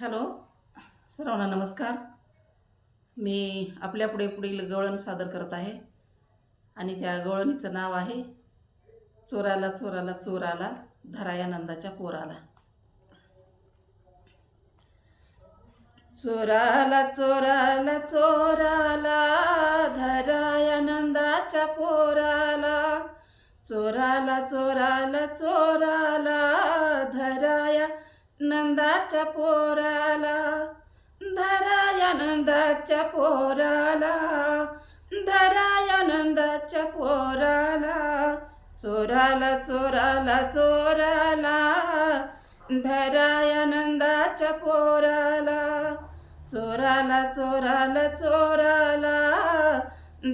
Hello सर्वांना नमस्कार. मी आपल्या पुढे पुढील गवळण सादर करत आहे. आणि त्या गवळणीचं नाव आहे चोराला चोराला चोराला धराया नंदाच्या पोराला. चोराला चोराला चोराला धराया नंदाच्या पोराला. चोराला चोराला चोराला धराया नंदाच्या पोराला धराया नंदाच्या पोराला धराया नंदाच्या पोराला चोराला चोराला चोराला धराया नंदाच्या पोराला चोराला चोराला चोराला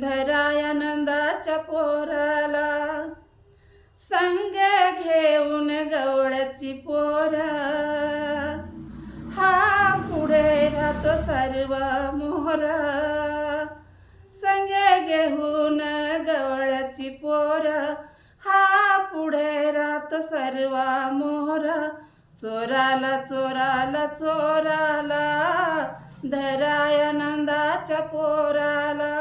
धराया नंदाच्या पोराला. संग घेऊन गवळ्याची पोर सर्व मोहर संगे घेऊन गवळ्याची पोर हा पुढे राहतो सर्व मोहर चोराला चोराला चोराला धराया नंदाच्या पोराला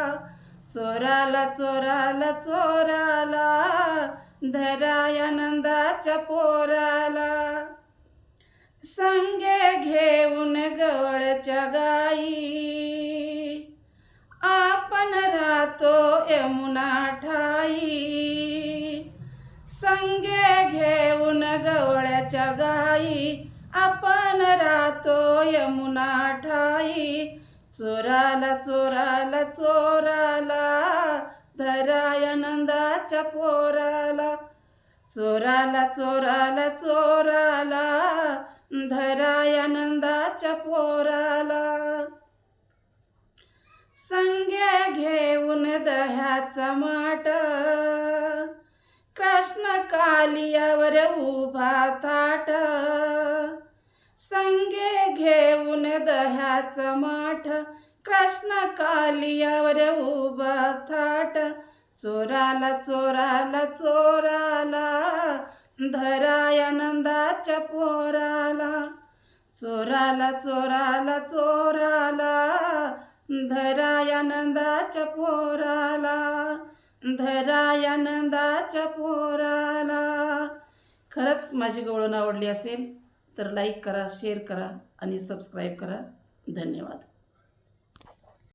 चोराला चोराला चोराला धराया नंदाच्या पोराला यमुना ठाई संगे घेऊन गवळ्याच्या गाई आपण राहतो यमुना ठाई. चोराला चोराला चोराला धराय नंदाच्या पोराला. चोराला चोराला चोराला धराय नंदाच्या पोराला. संगे घेऊन चमाट कृष्ण कालियावर उभा थाट. संगे घेऊन दह्याचा माठ. कृष्ण कालियावर उभा थाट. चोराला चोराला चोराला. धराया नंदाच्या पोराला. चोराला चोराला चोराला. धराया नंदाच्या पोराला धराया नंदाच्या पोराला. खरंच माझी गवळण आवडली असेल तर लाईक करा शेअर करा आणि सबस्क्राईब करा. धन्यवाद.